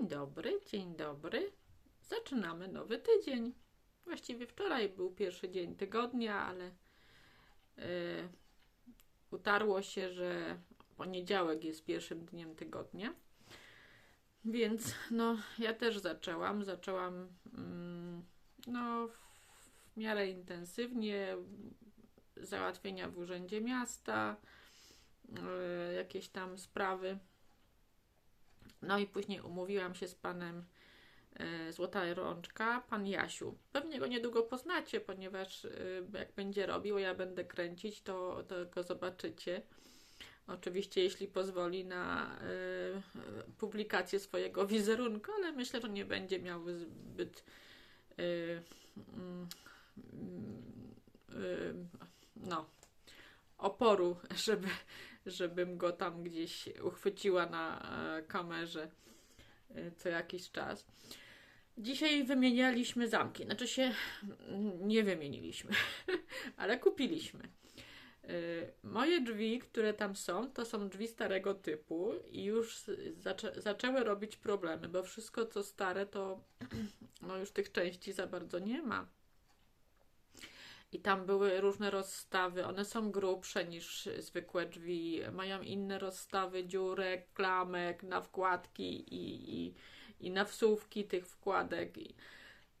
Dzień dobry, dzień dobry. Zaczynamy nowy tydzień. Właściwie wczoraj był pierwszy dzień tygodnia, ale yy, utarło się, że poniedziałek jest pierwszym dniem tygodnia. Więc no, ja też zaczęłam. Zaczęłam mm, no, w miarę intensywnie załatwienia w urzędzie miasta, yy, jakieś tam sprawy. No i później umówiłam się z panem e, Złota Rączka, pan Jasiu. Pewnie go niedługo poznacie, ponieważ e, jak będzie robił, ja będę kręcić, to, to go zobaczycie. Oczywiście, jeśli pozwoli na y, publikację swojego wizerunku, ale myślę, że nie będzie miał zbyt y, y, no, oporu, żeby, żebym go tam gdzieś uchwyciła na e, kamerze e, co jakiś czas. Dzisiaj wymienialiśmy zamki. Znaczy się nie wymieniliśmy, ale kupiliśmy. E, moje drzwi, które tam są, to są drzwi starego typu i już zaczę zaczęły robić problemy, bo wszystko co stare to no już tych części za bardzo nie ma i tam były różne rozstawy. One są grubsze niż zwykłe drzwi, mają inne rozstawy dziurek, klamek na wkładki i, i, i na wsówki tych wkładek.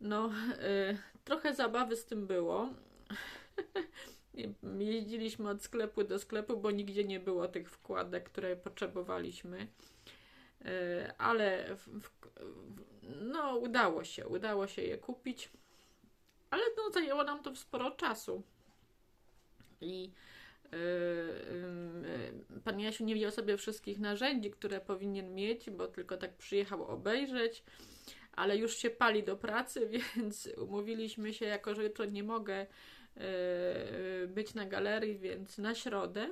No, y, trochę zabawy z tym było. Jeździliśmy od sklepu do sklepu, bo nigdzie nie było tych wkładek, które potrzebowaliśmy. Y, ale w, w, no, udało się, udało się je kupić ale no, zajęło nam to sporo czasu. I yy, yy, pan Jasiu nie wziął sobie wszystkich narzędzi, które powinien mieć, bo tylko tak przyjechał obejrzeć, ale już się pali do pracy, więc umówiliśmy się, jako że jutro nie mogę yy, być na galerii, więc na środę.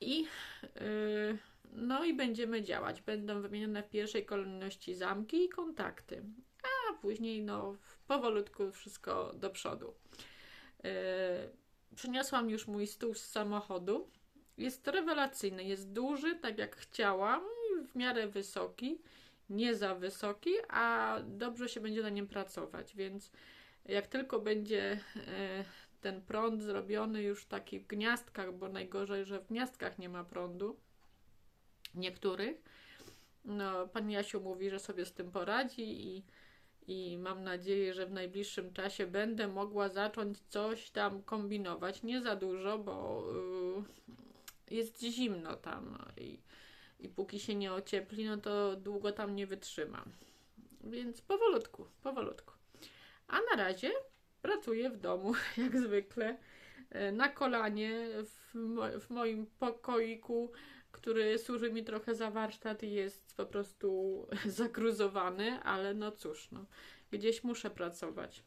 I yy, no i będziemy działać. Będą wymienione w pierwszej kolejności zamki i kontakty, a później no powolutku wszystko do przodu. Yy, przyniosłam już mój stół z samochodu. Jest rewelacyjny, jest duży, tak jak chciałam, w miarę wysoki, nie za wysoki, a dobrze się będzie na nim pracować, więc jak tylko będzie yy, ten prąd zrobiony już taki w gniazdkach, bo najgorzej, że w gniazdkach nie ma prądu, niektórych, no, pan Jasiu mówi, że sobie z tym poradzi i i mam nadzieję, że w najbliższym czasie będę mogła zacząć coś tam kombinować. Nie za dużo, bo yy, jest zimno tam i, i póki się nie ociepli, no to długo tam nie wytrzymam. Więc powolutku, powolutku. A na razie pracuję w domu, jak zwykle, yy, na kolanie w, w moim pokoiku, który służy mi trochę za warsztat i jest po prostu zagruzowany, ale no cóż, no, gdzieś muszę pracować.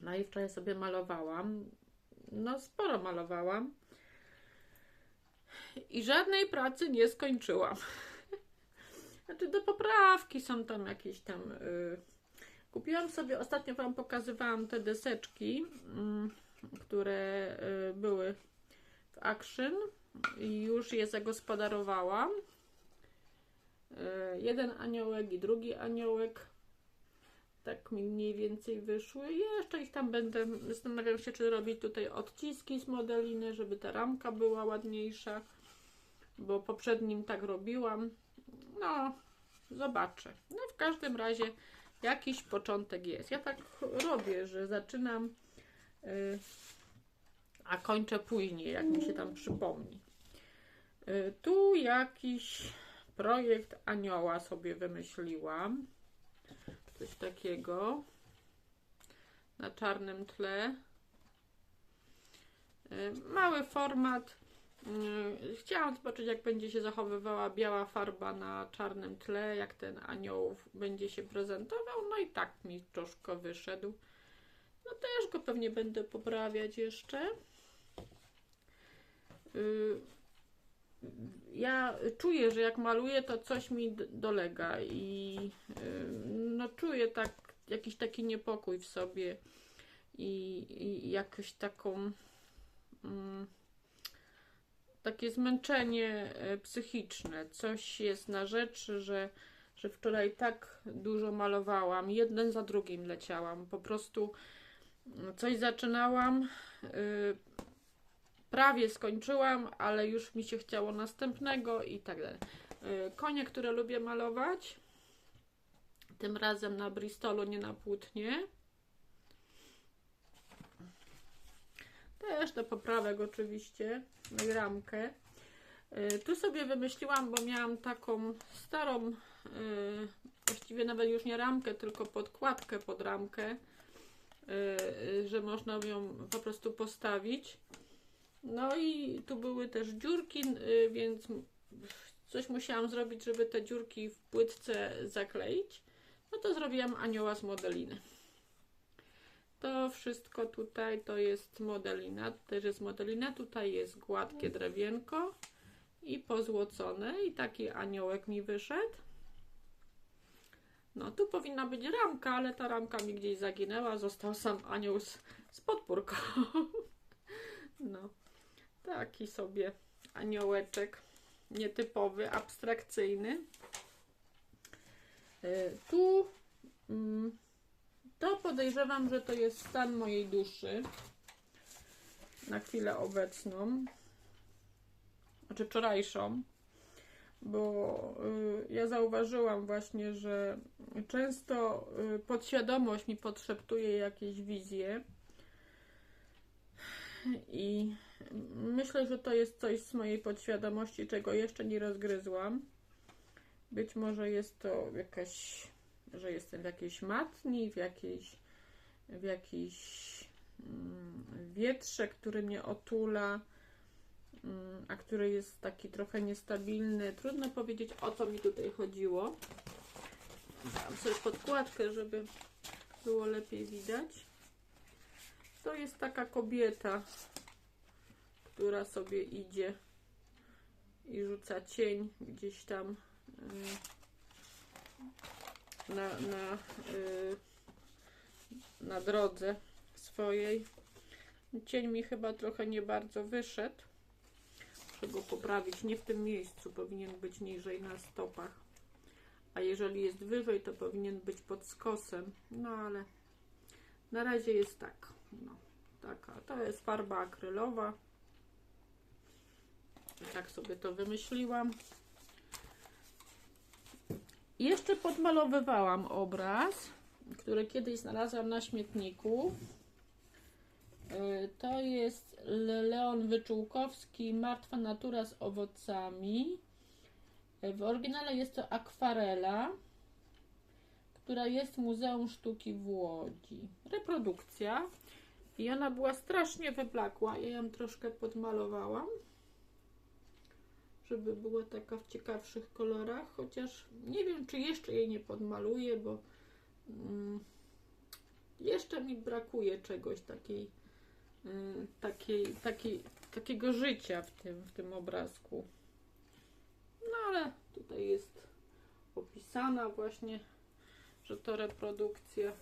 No i wczoraj sobie malowałam. No, sporo malowałam. I żadnej pracy nie skończyłam. Znaczy, do poprawki są tam jakieś tam. Yy. Kupiłam sobie, ostatnio Wam pokazywałam te deseczki, yy, które yy, były Action i już je zagospodarowałam. E, jeden aniołek i drugi aniołek. Tak mi mniej więcej wyszły. Jeszcze ich tam będę, zastanawiam się, czy robić tutaj odciski z modeliny, żeby ta ramka była ładniejsza, bo poprzednim tak robiłam. No, zobaczę. No, w każdym razie jakiś początek jest. Ja tak robię, że zaczynam, yy, a kończę później, jak mi się tam przypomni. Yy, tu jakiś projekt anioła sobie wymyśliłam. Coś takiego. Na czarnym tle. Y, mały format. Y, chciałam zobaczyć, jak będzie się zachowywała biała farba na czarnym tle, jak ten anioł będzie się prezentował. No i tak mi troszkę wyszedł. No też go pewnie będę poprawiać jeszcze. Y, ja czuję, że jak maluję, to coś mi dolega i no czuję tak, jakiś taki niepokój w sobie i, i jakoś taką mm, takie zmęczenie e, psychiczne. Coś jest na rzeczy, że że wczoraj tak dużo malowałam, jeden za drugim leciałam. Po prostu mm, coś zaczynałam, y, prawie skończyłam, ale już mi się chciało następnego i tak dalej. Y, Konie, które lubię malować, tym razem na Bristolu, nie na płótnie. Też do poprawek oczywiście, no i ramkę. Y, Tu sobie wymyśliłam, bo miałam taką starą, y, właściwie nawet już nie ramkę, tylko podkładkę pod ramkę, że można ją po prostu postawić. No i tu były też dziurki, y, więc coś musiałam zrobić, żeby te dziurki w płytce zakleić. No to zrobiłam anioła z modeliny. To wszystko tutaj to jest modelina, też jest modelina, tutaj jest gładkie drewienko i pozłocone i taki aniołek mi wyszedł. No tu powinna być ramka, ale ta ramka mi gdzieś zaginęła, został sam anioł z, z podpórką. No, taki sobie aniołeczek, nietypowy, abstrakcyjny. Y, Tu mm, to podejrzewam, że to jest stan mojej duszy na chwilę obecną, znaczy wczorajszą, bo y, ja zauważyłam właśnie, że często y, podświadomość mi podszeptuje jakieś wizje i myślę, że to jest coś z mojej podświadomości, czego jeszcze nie rozgryzłam. Być może jest to jakaś, że jestem w jakiejś matni, w jakiejś, w jakiejś mm, wietrze, który mnie otula, mm, a który jest taki trochę niestabilny. Trudno powiedzieć, o co mi tutaj chodziło. Dam sobie podkładkę, żeby było lepiej widać. To jest taka kobieta, która sobie idzie i rzuca cień gdzieś tam y, na, na, y, na drodze swojej. Cień mi chyba trochę nie bardzo wyszedł. Muszę go poprawić. Nie w tym miejscu, powinien być niżej na stopach. A jeżeli jest wyżej, to powinien być pod skosem. No ale na razie jest tak. No, taka. To jest farba akrylowa. Tak sobie to wymyśliłam. Jeszcze podmalowywałam obraz, który kiedyś znalazłam na śmietniku. Y, To jest Le- Leon Wyczółkowski, Martwa natura z owocami. Y, W oryginale jest to akwarela, która jest Muzeum Sztuki w Łodzi. Reprodukcja. I ona była strasznie wyblakła. Ja ją troszkę podmalowałam, żeby była taka w ciekawszych kolorach. Chociaż nie wiem, czy jeszcze jej nie podmaluję, bo mm, jeszcze mi brakuje czegoś takiej, y, takiej, takiej, takiego życia w tym, w tym obrazku. No ale tutaj jest opisana właśnie, że to reprodukcja.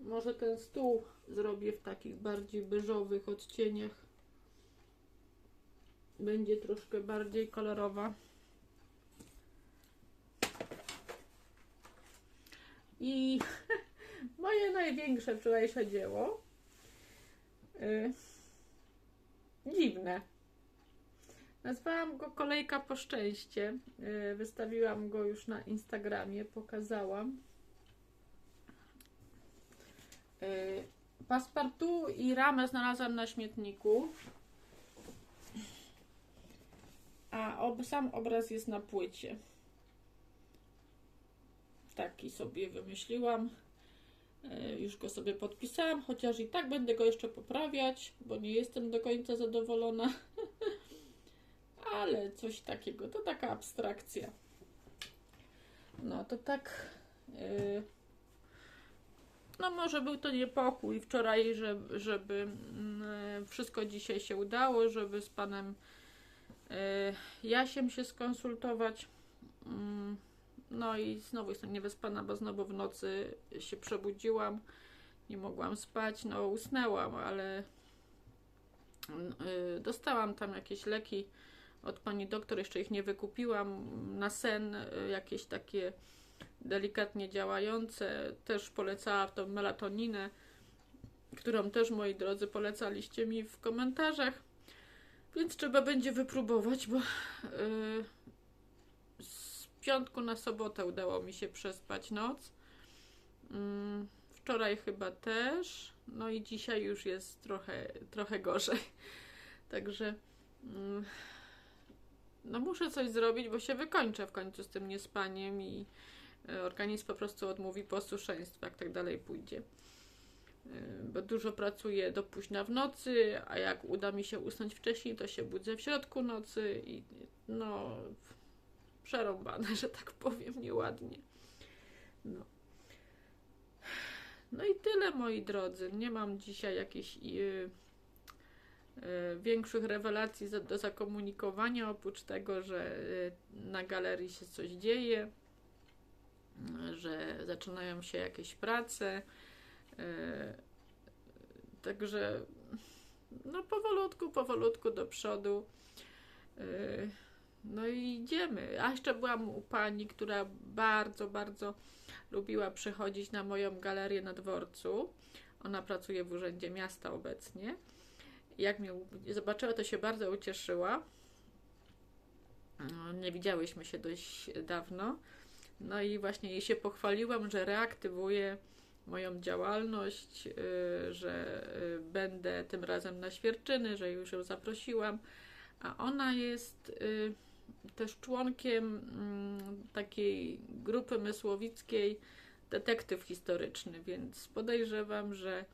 Może ten stół zrobię w takich bardziej beżowych odcieniach. Będzie troszkę bardziej kolorowa. I moje największe wczorajsze dzieło. Y, dziwne. Nazwałam go Kolejka po szczęście. Y, wystawiłam go już na Instagramie, pokazałam. Y, Paspartu i ramę znalazłam na śmietniku. A ob, sam obraz jest na płycie. Taki sobie wymyśliłam. Y, Już go sobie podpisałam, chociaż i tak będę go jeszcze poprawiać, bo nie jestem do końca zadowolona. Ale coś takiego, to taka abstrakcja. No to tak. y, no może był to niepokój wczoraj, żeby, żeby mm, wszystko dzisiaj się udało, żeby z panem Jasiem się skonsultować. Mm, No i znowu jestem niewyspana, bo znowu w nocy się przebudziłam. Nie mogłam spać, no usnęłam, ale y, dostałam tam jakieś leki od pani doktor, jeszcze ich nie wykupiłam, na sen y, jakieś takie delikatnie działające. Też polecała tą melatoninę, którą też moi drodzy polecaliście mi w komentarzach. Więc trzeba będzie wypróbować, bo yy, z piątku na sobotę udało mi się przespać noc. Yy, wczoraj chyba też. No i dzisiaj już jest trochę, trochę gorzej. Także yy, no muszę coś zrobić, bo się wykończę w końcu z tym niespaniem i y, organizm po prostu odmówi posłuszeństwa, jak tak dalej pójdzie. Y, bo dużo pracuję do późna w nocy, a jak uda mi się usnąć wcześniej, to się budzę w środku nocy i no przerąbane, że tak powiem, nieładnie. No. No i tyle, moi drodzy. Nie mam dzisiaj jakichś yy, yy, większych rewelacji za, do zakomunikowania, oprócz tego, że yy, na galerii się coś dzieje, że zaczynają się jakieś prace także no powolutku, powolutku do przodu. E, no i idziemy. A jeszcze byłam u pani, która bardzo, bardzo lubiła przychodzić na moją galerię na dworcu. Ona pracuje w Urzędzie Miasta obecnie. Jak mnie zobaczyła, to się bardzo ucieszyła. No, nie widziałyśmy się dość dawno. No i właśnie jej się pochwaliłam, że reaktywuje moją działalność, y, że y, będę tym razem na Świerczyny, że już ją zaprosiłam, a ona jest y, też członkiem mm, takiej grupy mysłowickiej detektyw historyczny, więc podejrzewam, że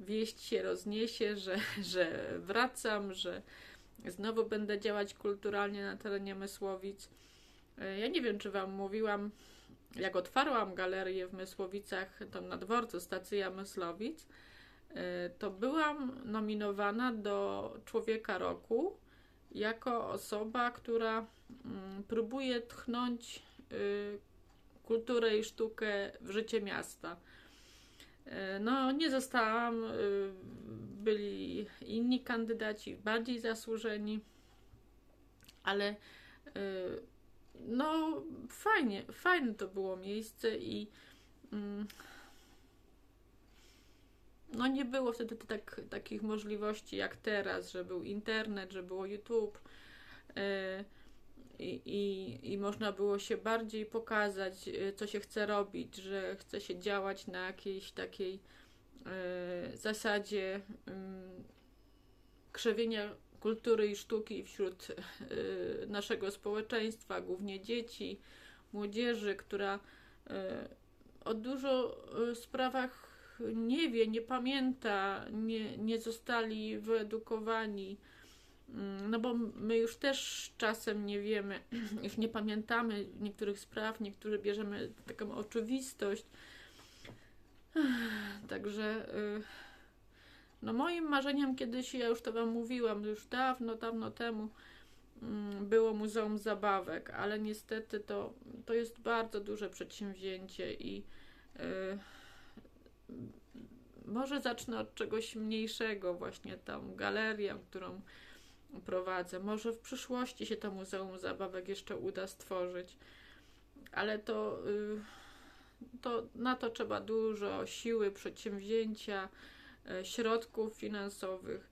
wieść się rozniesie, że, że wracam, że znowu będę działać kulturalnie na terenie Mysłowic. Ja nie wiem, czy Wam mówiłam, jak otwarłam galerię w Mysłowicach, tam na dworcu Stacja Myslowic, y, to byłam nominowana do Człowieka Roku jako osoba, która mm, próbuje tchnąć y, kulturę i sztukę w życie miasta. Y, no, nie zostałam, byli inni kandydaci bardziej zasłużeni, ale no fajnie, fajne to było miejsce i mm, no nie było wtedy tak, takich możliwości jak teraz, że był internet, że było YouTube yy, i, i można było się bardziej pokazać, yy, co się chce robić, że chce się działać na jakiejś takiej yy, zasadzie krzewienia kultury i sztuki wśród y, naszego społeczeństwa, głównie dzieci, młodzieży, która y, o dużo y, sprawach nie wie, nie pamięta, nie, nie zostali wyedukowani. Mm, no bo my już też czasem nie wiemy, już nie pamiętamy niektórych spraw, niektóre bierzemy taką oczywistość. Także. No moim marzeniem kiedyś, ja już to Wam mówiłam, już dawno, dawno temu, mm, było Muzeum Zabawek, ale niestety to, to jest bardzo duże przedsięwzięcie i yy, może zacznę od czegoś mniejszego, właśnie tą galerię, którą prowadzę. Może w przyszłości się to Muzeum Zabawek jeszcze uda stworzyć, ale to, yy, to na to trzeba dużo siły, przedsięwzięcia, środków finansowych.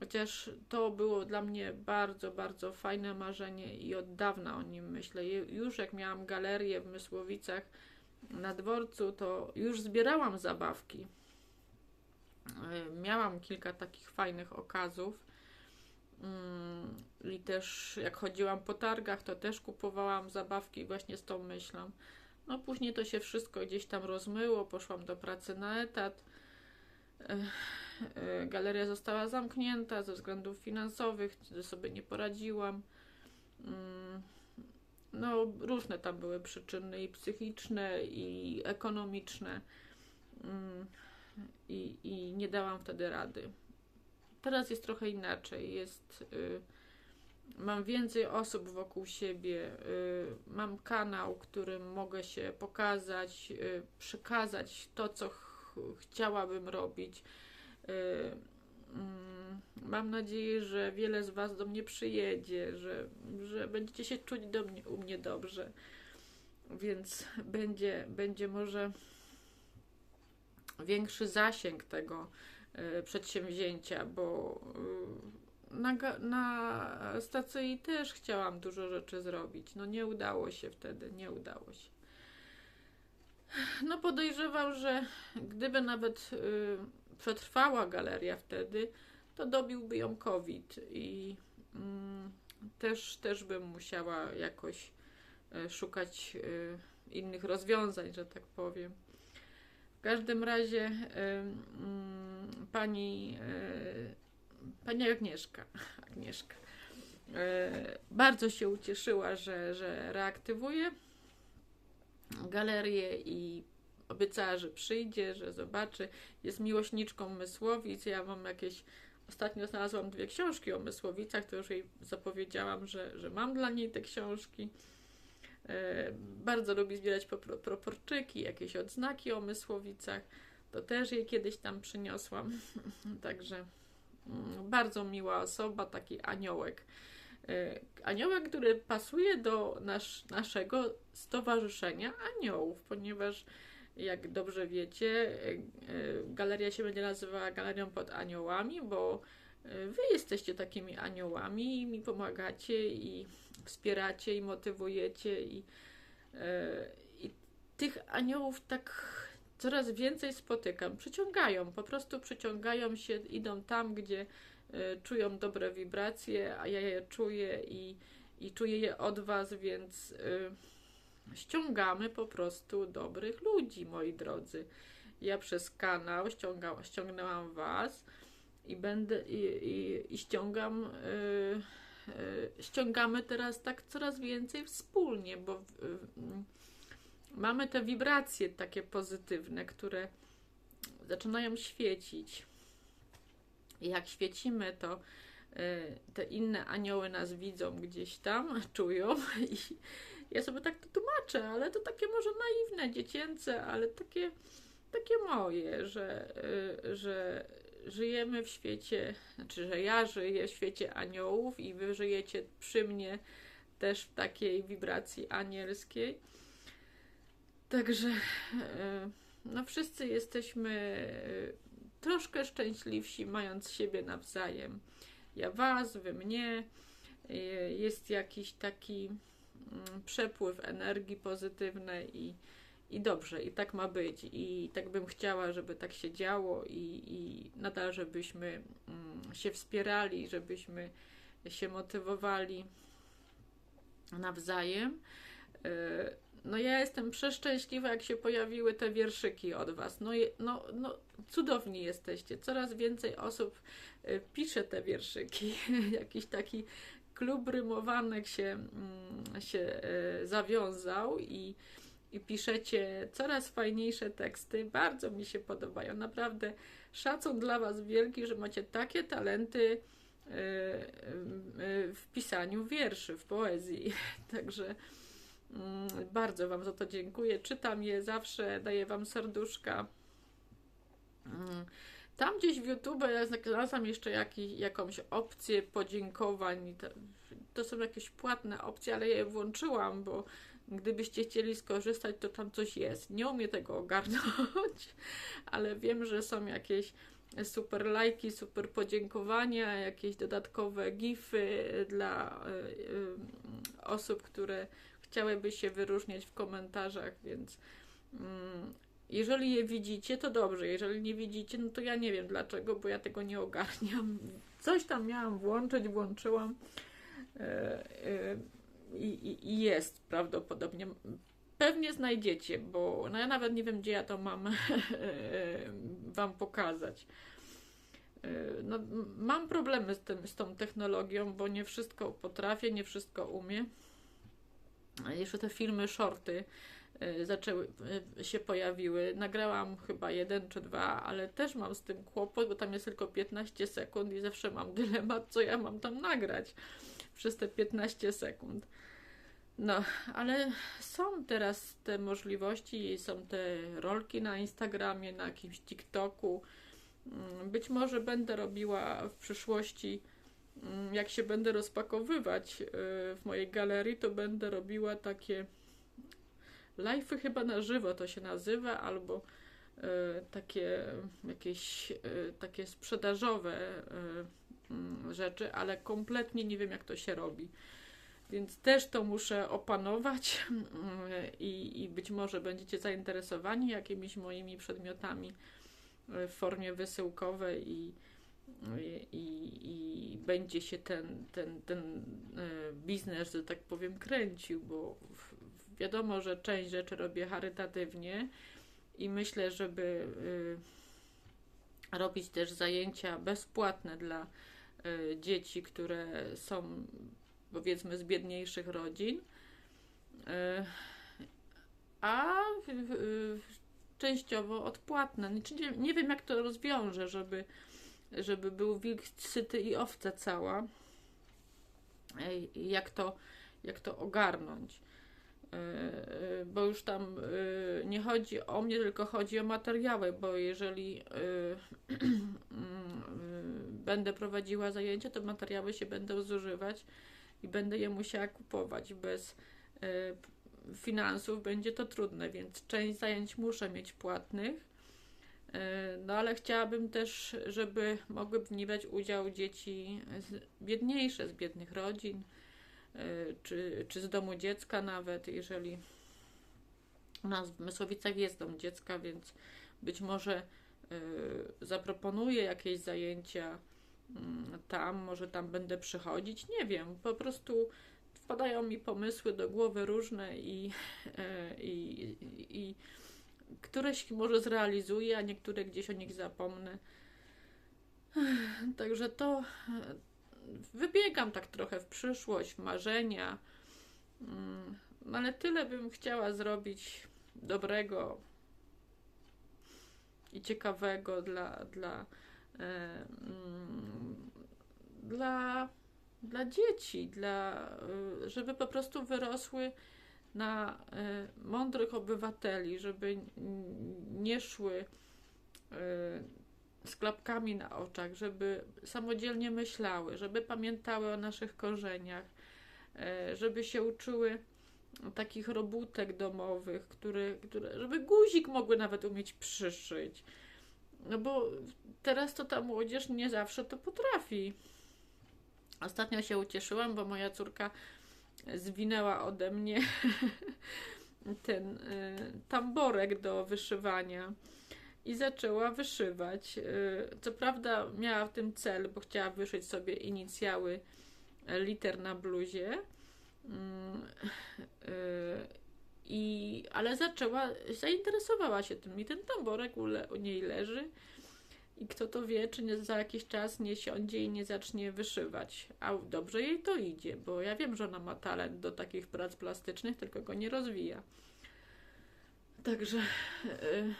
Chociaż to było dla mnie bardzo, bardzo fajne marzenie i od dawna o nim myślę. Już jak miałam galerię w Mysłowicach na dworcu, to już zbierałam zabawki. E, miałam kilka takich fajnych okazów. Mm, I też jak chodziłam po targach, to też kupowałam zabawki właśnie z tą myślą. No później to się wszystko gdzieś tam rozmyło, poszłam do pracy na etat Galeria została zamknięta ze względów finansowych, sobie nie poradziłam. Mm, no, różne tam były przyczyny i psychiczne, i ekonomiczne. Mm, I, i nie dałam wtedy rady. Teraz jest trochę inaczej. Jest, y, mam więcej osób wokół siebie. Y, mam kanał, którym mogę się pokazać, y, przekazać to, co chciałabym robić. Y, mm, mam nadzieję, że wiele z Was do mnie przyjedzie, że, że będziecie się czuć do mnie, u mnie dobrze. Więc będzie, będzie może większy zasięg tego y, przedsięwzięcia, bo y, na, na stacji też chciałam dużo rzeczy zrobić. No nie udało się wtedy, nie udało się. No podejrzewam, że gdyby nawet y, przetrwała galeria wtedy, to dobiłby ją COVID i mm, też, też bym musiała jakoś y, szukać y, innych rozwiązań, że tak powiem. W każdym razie y, mm, pani, y, pani Agnieszka, Agnieszka y, bardzo się ucieszyła, że, że reaktywuje galerię i obiecała, że przyjdzie, że zobaczy. Jest miłośniczką Mysłowic. Ja mam jakieś. Ostatnio znalazłam dwie książki o Mysłowicach, to już jej zapowiedziałam, że, że mam dla niej te książki. E, bardzo lubi zbierać proporczyki, jakieś odznaki o Mysłowicach. To też jej kiedyś tam przyniosłam. Także mm, bardzo miła osoba, taki aniołek. E, aniołek, który pasuje do nasz, naszego stowarzyszenia aniołów, ponieważ jak dobrze wiecie, e, galeria się będzie nazywała Galerią pod Aniołami, bo e, wy jesteście takimi aniołami i mi pomagacie i wspieracie i motywujecie i, i tych aniołów tak coraz więcej spotykam. Przyciągają, po prostu przyciągają się, idą tam, gdzie czują dobre wibracje, a ja je czuję i, i czuję je od Was, więc y, ściągamy po prostu dobrych ludzi, moi drodzy. Ja przez kanał ściąga, ściągnęłam Was i będę i, i, i ściągam. Y, ściągamy teraz tak coraz więcej wspólnie, bo mamy te wibracje takie pozytywne, które zaczynają świecić jak świecimy, to y, te inne anioły nas widzą gdzieś tam, czują i ja sobie tak to tłumaczę, ale to takie może naiwne, dziecięce, ale takie, takie moje, że, y, że żyjemy w świecie, znaczy, że ja żyję w świecie aniołów i wy żyjecie przy mnie też w takiej wibracji anielskiej. Także y, no wszyscy jesteśmy troszkę szczęśliwsi, mając siebie nawzajem. Ja was, wy mnie. Y, jest jakiś taki mm, przepływ energii pozytywnej i, i dobrze, i tak ma być. I tak bym chciała, żeby tak się działo i, i nadal, żebyśmy mm, się wspierali, żebyśmy się motywowali nawzajem. No ja jestem przeszczęśliwa, jak się pojawiły te wierszyki od Was. No, no, no cudowni jesteście. Coraz więcej osób y, pisze te wierszyki. Jakiś taki klub rymowanek się, mm, się y, zawiązał i, i piszecie coraz fajniejsze teksty. Bardzo mi się podobają. Naprawdę szacun dla Was wielki, że macie takie talenty y, w pisaniu wierszy, w poezji. Także bardzo Wam za to dziękuję. Czytam je zawsze, daję Wam serduszka. Mm, tam gdzieś w YouTube znalazłam jeszcze jakiś, jakąś opcję podziękowań. To, są jakieś płatne opcje, ale je włączyłam, bo gdybyście chcieli skorzystać, to tam coś jest. Nie umiem tego ogarnąć, ale wiem, że są jakieś super lajki, super podziękowania, jakieś dodatkowe gify dla y, y, osób, które chciałyby się wyróżniać w komentarzach, więc mm, jeżeli je widzicie, to dobrze. Jeżeli nie widzicie, no to ja nie wiem dlaczego, bo ja tego nie ogarniam. Coś tam miałam włączyć, włączyłam yy, yy, i jest prawdopodobnie. Pewnie znajdziecie, bo no ja nawet nie wiem, gdzie ja to mam Wam pokazać. No, mam problemy z, tym, z tą technologią, bo nie wszystko potrafię, nie wszystko umiem jeszcze te filmy, shorty y, zaczęły y, się pojawiły. Nagrałam chyba jeden czy dwa, ale też mam z tym kłopot, bo tam jest tylko 15 sekund i zawsze mam dylemat, co ja mam tam nagrać przez te 15 sekund. No, ale są teraz te możliwości, są te rolki na Instagramie, na jakimś TikToku. Mm, Być może będę robiła w przyszłości, jak się będę rozpakowywać y, w mojej galerii, to będę robiła takie live'y chyba na żywo to się nazywa, albo y, takie jakieś y, takie sprzedażowe mm, rzeczy, ale kompletnie nie wiem jak to się robi. Więc też to muszę opanować mm, i, i być może będziecie zainteresowani jakimiś moimi przedmiotami w formie wysyłkowej i, i, i będzie się ten, ten, ten e, biznes, że tak powiem, kręcił, bo wiadomo, że część rzeczy robię charytatywnie i myślę, żeby y, robić też zajęcia bezpłatne dla y, dzieci, które są powiedzmy z biedniejszych rodzin. A częściowo odpłatne. Nie wiem, jak to rozwiążę, żeby, żeby był wilk syty i owca cała. Jak to, jak to ogarnąć. Yy, yy, Bo już tam yy, nie chodzi o mnie, tylko chodzi o materiały, bo jeżeli yy, będę prowadziła zajęcia, to materiały się będą zużywać i będę je musiała kupować. Bez finansów będzie to trudne, więc część zajęć muszę mieć płatnych. E, No ale chciałabym też, żeby mogły w niej brać udział dzieci z, biedniejsze, z biednych rodzin, e, czy, czy z domu dziecka nawet, jeżeli u nas w Mysłowicach jest dom dziecka, więc być może e, zaproponuję jakieś zajęcia mm, tam, może tam będę przychodzić, nie wiem, po prostu wpadają mi pomysły do głowy różne i, i, i, i któreś może zrealizuję, a niektóre gdzieś o nich zapomnę. Także to e, wybiegam tak trochę w przyszłość, marzenia, Mm, ale tyle bym chciała zrobić dobrego i ciekawego dla, dla, e, mm, dla, dla dzieci, dla, y, żeby po prostu wyrosły na y, mądrych obywateli, żeby nie szły y, z klapkami na oczach, żeby samodzielnie myślały, żeby pamiętały o naszych korzeniach, y, żeby się uczyły takich robótek domowych, które, które, żeby guzik mogły nawet umieć przyszyć. No bo teraz to ta młodzież nie zawsze to potrafi. Ostatnio się ucieszyłam, bo moja córka zwinęła ode mnie ten y, tamborek do wyszywania i zaczęła wyszywać. Y, co prawda miała w tym cel, bo chciała wyszyć sobie inicjały e, liter na bluzie. Mm, y, i, ale zaczęła, zainteresowała się tym i ten tamborek u, le, u niej leży i kto to wie, czy nie, za jakiś czas nie siądzie i nie zacznie wyszywać. A dobrze jej to idzie, bo ja wiem, że ona ma talent do takich prac plastycznych, tylko go nie rozwija. Także y,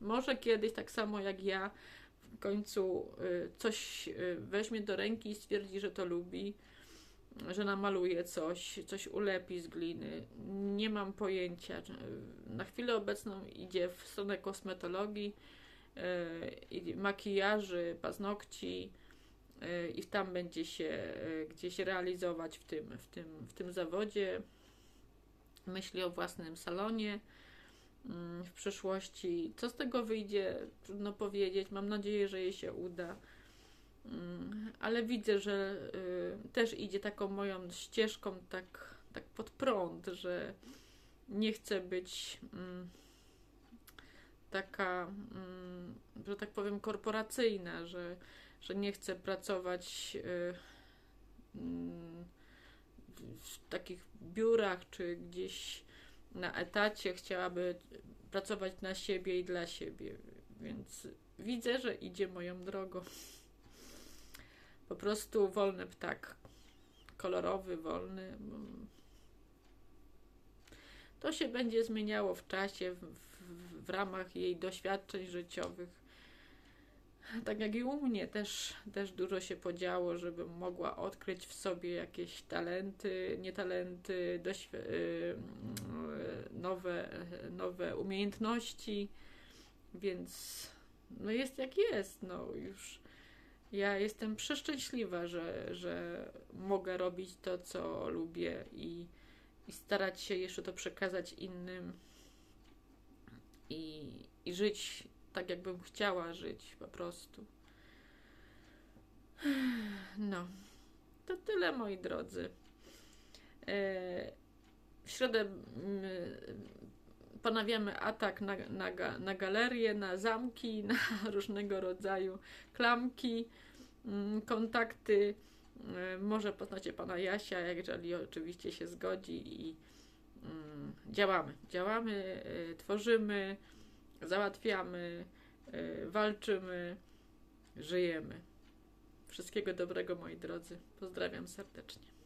może kiedyś, tak samo jak ja, w końcu y, coś y, weźmie do ręki i stwierdzi, że to lubi, że namaluje coś, coś ulepi z gliny. Nie mam pojęcia. Na chwilę obecną idzie w stronę kosmetologii makijaży, paznokci y, i tam będzie się y, gdzieś realizować w tym, w tym, w tym zawodzie. Myśli o własnym salonie mm, w przyszłości. Co z tego wyjdzie, trudno powiedzieć. Mam nadzieję, że jej się uda. Mm, Ale widzę, że y, też idzie taką moją ścieżką tak, tak pod prąd, że nie chcę być mm, taka, mm, że tak powiem, korporacyjna, że, że nie chcę pracować y, mm, w- takich biurach czy gdzieś na etacie. Chciałaby pracować na siebie i dla siebie, więc widzę, że idzie moją drogą. Po prostu wolny ptak. Kolorowy, wolny. mm. To się będzie zmieniało w czasie, w, w, ramach jej doświadczeń życiowych. Tak jak i u mnie też, też dużo się podziało, żebym mogła odkryć w sobie jakieś talenty, nie talenty, doświ- y, mm, nowe, nowe umiejętności, więc no jest jak jest, no już ja jestem przeszczęśliwa, że, że mogę robić to, co lubię i, i starać się jeszcze to przekazać innym i, i żyć tak, jakbym chciała żyć po prostu. No, to tyle moi drodzy. E, w środę ponawiamy atak na, na, na galerie, na zamki, na różnego rodzaju klamki, mm, kontakty. E, Może poznacie pana Jasia, jeżeli oczywiście się zgodzi i działamy. Działamy, e, tworzymy, załatwiamy, e, walczymy, żyjemy. Wszystkiego dobrego moi drodzy. Pozdrawiam serdecznie.